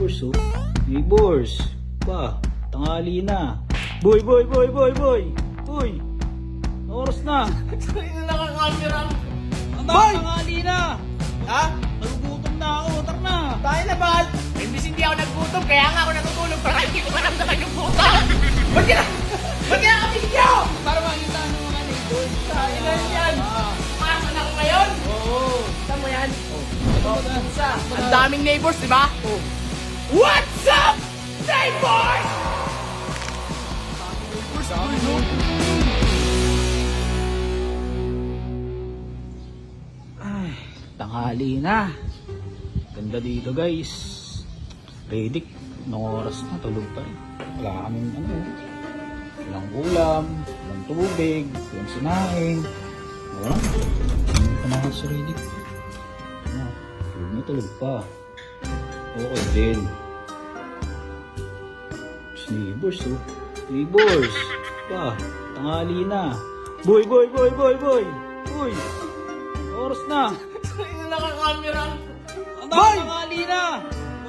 neighbors oh. Neighbors. Pa, tanghali na. Boy, boy, boy, boy, boy. Boy. Oras na. Sino nakakamera? Ang Boy! tanghali na. Ha? Nagugutom na ako. Tara na. Tayo na ba? Imbis hindi ako nagutom, kaya nga ako natutulog para hindi ko maramdaman yung gutom. Ba't kaya? Ba't kaya kami niyo? Para makita ng mga neighbors. Tayo na yan. Pumasok na ako ngayon. Oo. Saan mo yan? Oh. Isa. Ang daming neighbors, di ba? Oh. What's up, neighbors? Ay, tanghali na. Ganda dito guys. Ready. Nung oras na, tulog pa rin. Wala kaming ano. Walang ulam, walang tubig, walang sinain. Wala. Hindi pa na sa ready. Ano, tulog na tulog pa. Okay din. Neighbors oh. Neighbors. Pa, tanghali na. Boy, boy, boy, boy, boy. Boy. Oras na. Sino nakakamera? Ang Boy! tanghali na.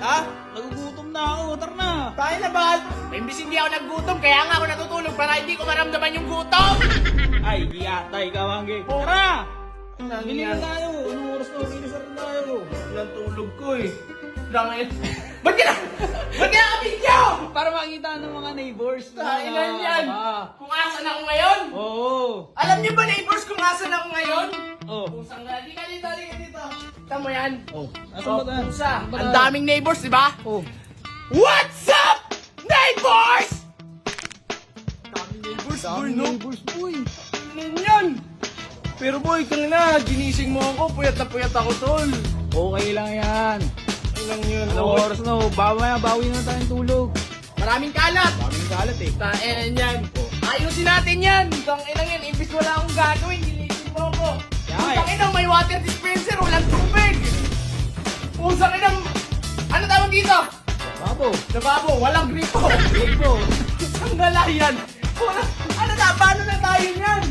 Ha? Nagugutom na ako. Tara na. Tayo na ba? Imbis hindi ako nagutom, kaya nga ako natutulog para hindi ko maramdaman yung gutom. Ay, giyatay ka, Mangge. Tara! Ang Bili na tayo. Anong oras na? Bili na tayo. Walang tulog ko eh. Dangin. Ba't kaya? Ba't kami niyo? Para makita ng mga neighbors. Kailan yan? Ah. Kung asan ako ngayon? Oo. Alam niyo ba neighbors kung asan ako ngayon? Oh. Pusang nga. Di ka dito, di ka dito. Tama yan. Oh. Asan ba tayo? pusa. Ang daming neighbors, di ba? Oh. What's up, neighbors? Daming neighbors, boy, Daming no? neighbors, boy. Ano yan? Pero boy, kanina, ginising mo ako. Puyat na puyat ako, tol. Okay lang yan. Lang yun? Anong oras na? oh? Bawi bawi na tayong tulog. Maraming kalat. Daming kalat eh. Tain yan. Ayusin natin yan. Tang inang yan. Imbis wala akong gagawin, ginising mo ako. Eh. Putang inang may water dispenser, walang tubig. Pusang inang, ano tawag dito? Babo. Lababo, walang gripo. Gripo. Ang galayan. Wala, ano na, paano na tayo yan?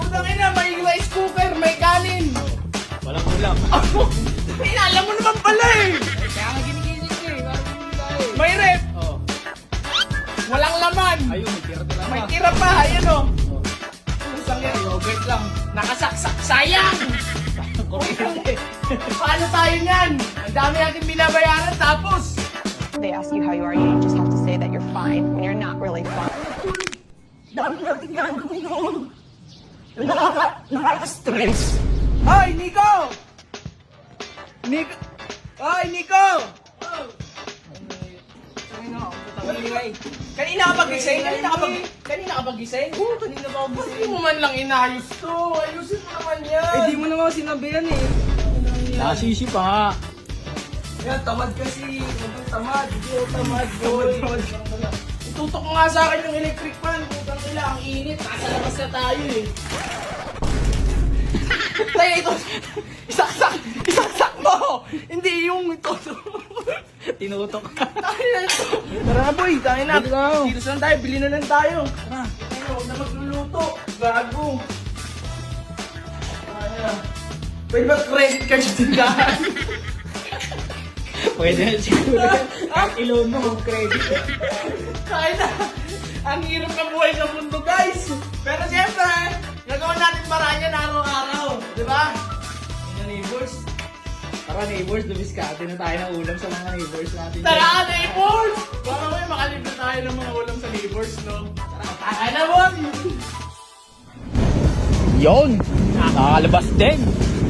Putang ina, may rice cooker, may kanin. Walang ulam. Ay, alam mo naman pala eh. Kaya nga ko eh. Para bumili tayo eh. May rep, Oh. walang laman. Ayun, may tira tira May pa. tira pa, ayan o. Oh. Pusang yan. Yogurt lang. Nakasaksak, sayang. Kuryente. Paano tayo niyan? Ang dami natin binabayaran tapos. They ask you how you are, you just have to say that you're fine when you're not really fine. Dami natin gagawin Nakaka- Nakaka-stress. Hoy, Nico! Nico! Hoy, Nico! Kanina ka pagising? Kanina ka pag Kanina ka pagising? Oo, kanina pa ako. Hindi mo man lang inayos to. Ayusin mo naman yan. Eh, di mo naman sinabihan eh. Nakasisi pa. Yan, tamad kasi. Huwag tamad. Hindi ako tamad, boy. Itutok mo nga sa akin yung electric fan. Putang ila, ang init. Nasa labas na tayo eh. Tayo ito. Isaksak. Isaksak mo. Hindi yung ito. Tinutok. Tayo na ito. Tara na boy. Tayo na. Dito saan tayo. Bili na lang tayo. Tara. Tayo, huwag na magluluto. Gago. Tayo na. Pwede ba credit card sa tindahan? Pwede na siguro. Kahit ilon mo kung credit. Kaya na. Ang hirap na buhay sa mundo, guys. Pero siyempre, nagawa natin paraan yan araw-araw. Di ba? Yan, neighbors. Tara neighbors, dumiskate na tayo ng ulam sa mga neighbors natin. Tara, neighbors! Baka may makalibre tayo ng mga ulam sa neighbors, no? Tara, tayo na, boy! Yon! Nakakalabas din!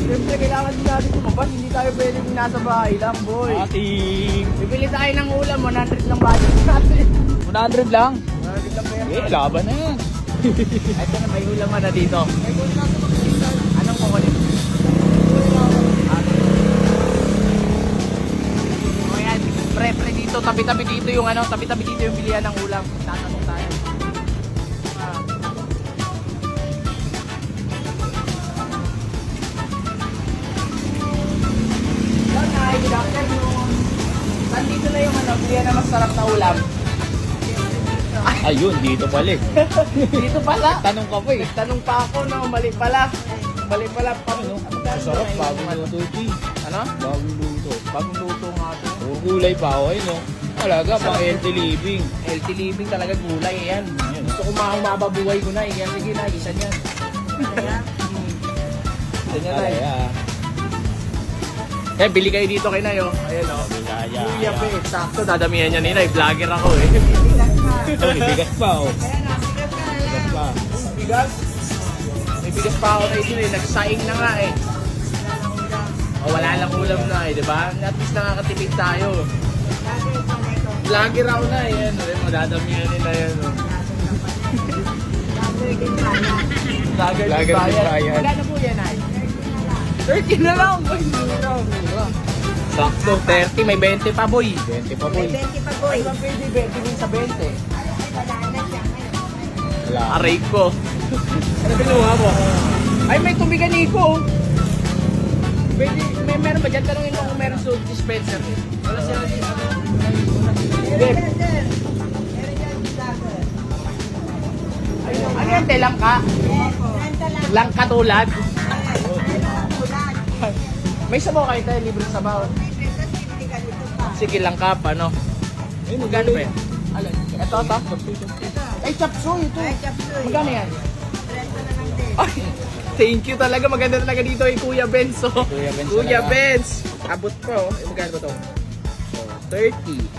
Siyempre, kailangan din natin lumabas. Hindi tayo pwedeng nasa bahay lang, boy. Ating Bibili tayo ng ulam, 100 lang budget natin. 100 lang. 100 lang pera. Eh, laban na yan. Ito na, may ulam na dito. Anong tabi-tabi dito yung ano, tabi-tabi dito yung bilihan ng ulam. Tatanong tayo. Ah. Yan, ay, good afternoon. Nandito na yung ano, bilihan na masarap na ulam. Ayun, dito pala eh. Dito pala. Tanong ka pa eh. Tanong pa ako, no? Mali pala. Mali pala. Pa, Ano? ano, Masarap, bagong luto, G. Ano? Bagong luto. Bagong luto nga to. Puro gulay pa ako eh, no? Talaga, pang healthy living. Healthy living talaga gulay yan. Gusto ko mababuhay ko na eh. Kaya sige na, isa niyan. Isa niyan na eh. Eh, bili kayo dito kay Nayo. Ayan o. Bilaya. Kuya pe, sakto dadamihan niya nila. Vlogger ako eh. Ito, may bigas pa, oh. Bigas pa. bigas? May bigas pa ako na ito eh. Nagsaing na nga eh. O wala lang ulam na eh, di ba? At least nakakatipid tayo. Vlogger ako na. Yan, eh, madadamihan nila yan. Oh. Vlogger Vlogger din din bayan. bayan. Magkano po yan ay? 30 na lang. Ay, mura, mura. Sakto, 30. May 20 pa, boy. 20 pa, boy. Ay, ba pwede 20 din sa 20? Wala. Aray ko. Ano binuha mo? Ay, may tubigan ko. Pwede, may meron ba dyan? Tanongin mo kung meron sa dispenser. Wala siya. Beb. Ano yan, te? Langka? Langka tulad? May sabaw kayo tayo, libre sabaw. Sige, langka pa, no? Magkano ba yan? Ito, ito? Ay, chapsoy ito. Magkano yan? Ay, thank you talaga. Maganda talaga dito kay Kuya Benz. Oh. Kuya Benz Kuya. Benz. Abot pa oh. Eh, magkano ba to? Oh, 30.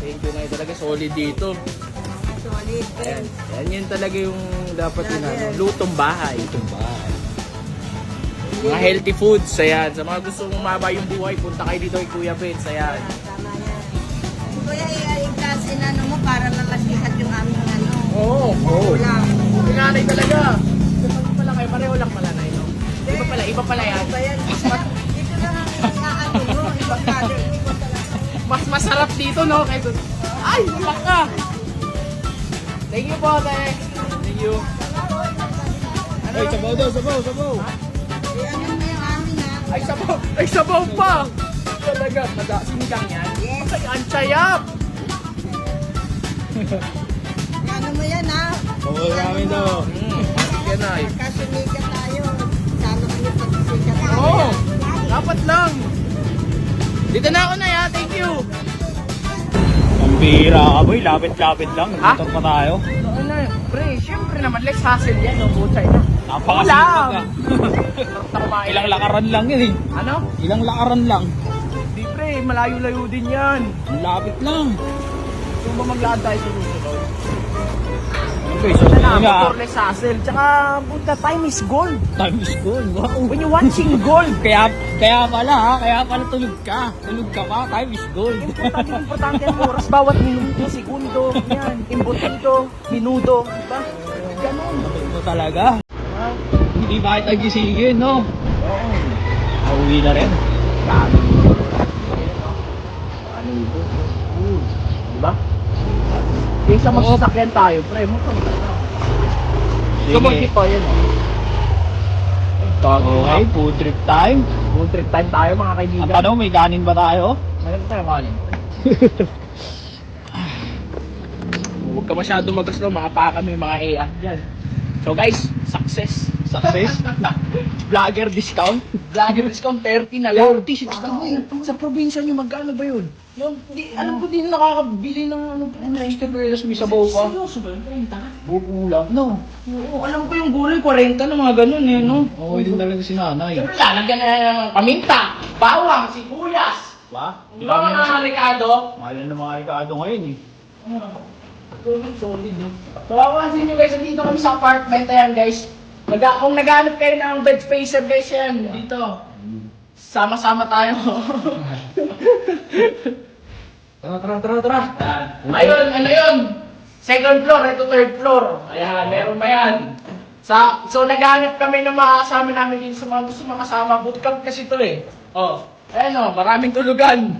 Thank you na talaga. Solid dito. Ayan. Ayan yun talaga yung dapat yun. Ano, lutong bahay. Itong bahay. Mga healthy foods. Ayan. Sa mga gusto mong maba yung buhay, punta kayo dito kay Kuya Benz. Ayan. Tama yan. Kuya, i-class inano mo para mamasikat yung aming ano. Oo. Oo. Ulam. Pinanay talaga. Kapag pala kayo, pareho lang pala na ino. Iba pala, iba pala yan. Ba yan? Ito lang ang iaano mo. Ibang kado. Mas masarap dito, no? Kaysa... Ay, wala ka! Thank you po, te. Thank you. Ano? Ay, sabaw daw, sabaw, sabaw. Eh, ano mo yung? Ay, sabaw! Ay, sabaw pa! Talaga, taga sinigang yan? Yes. Ay, ang sayap! Ano mo yan ha? Oo, namin daw. Hmm, sige na eh. Kasumikat tayo. Sana kayo pagkasikat tayo. Oo. Dito na ako na ya, thank you. Pambira ka, boy. Lapit-lapit lang. Ha? Pa tayo. Ano na, pre, syempre naman, let's hustle yan, no, butay na. Napakasipag ah. Na kumain. Ilang lakaran lang yun eh. Ano? Ilang lakaran lang. Di pre, malayo-layo din yan. Lapit lang. Kung ba maglaan tayo sa motorless hustle. Tsaka, puta, time is gold. Time is gone. Wow. When you're watching gold, Kaya, kaya pala ha, kaya pala tulog ka. Tulog ka pa, time is gold. importante, importante ang oras. Bawat minuto, segundo, yan, imbutido, minuto, di ba? Ganun. Mo talaga. Hindi bakit nagisingin, no? Oo. Pauwi na rin. Grabe. Ano ito? Di ba? Kaysa magsasakyan tayo, pre, mo ito. Sige. Kumagi pa yan, oh. Okay, food trip time. Road trip time tayo, mga kaibigan. Ang tanong, may kanin ba tayo? Meron tayo kanin. Huwag ka masyado magaslo, makapaka kami mga AI dyan. So guys, success. Success? Vlogger discount? Vlogger discount 30 na lang. 30, 60 Sa probinsya nyo, magkano ba yun? Yung, di, alam ko din nakakabili ng ano, 90 pesos, may sabaw pa. Seryoso ba? 30? Bukulang. No. Oo, alam ko yung gulay, 40 na mga ganun eh, no? Okay din talaga si nanay. Siyempre, lalagyan na ng paminta, bawang, sibuyas. Ba? Di ba mga Ricardo? Mahal na ng mga Ricardo ngayon eh. Solid, solid, no? So, kapansin nyo guys, dito kami sa apartment. Ayan, guys. Nag kung naghanap kayo ng bed spacer, guys, yan. Dito. Sama-sama tayo. tara, tara, tara, tara. Ayun, ano yun? Second floor, ito third floor. Ayan, meron ba yan? Sa, so, naghanap kami ng mga kasama namin dito sa mga gusto makasama. Bootcamp kasi ito eh. Oh, ayan o, maraming tulugan.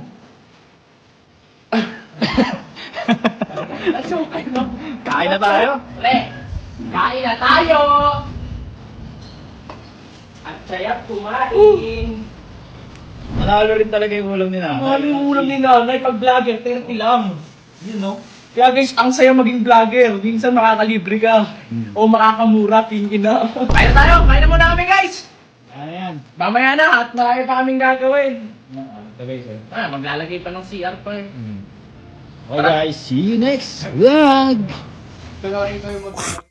Ano kayo? Kain na tayo. Pre, kain na tayo! At sayap kumain. Manalo rin talaga yung ulam ni nanay. Mahal yung ulam ni nanay pag vlogger, 30 lang. Yun no? Kaya guys, ang saya maging vlogger. Minsan makakalibre ka. O makakamura, tingin na. Kain na tayo! Kain na muna kami guys! Ayan. Mamaya na at marami pa kaming gagawin. guys, eh. Ah, maglalagay pa ng CR pa eh. Okay guys, see you next vlog! Kaya kayo mag-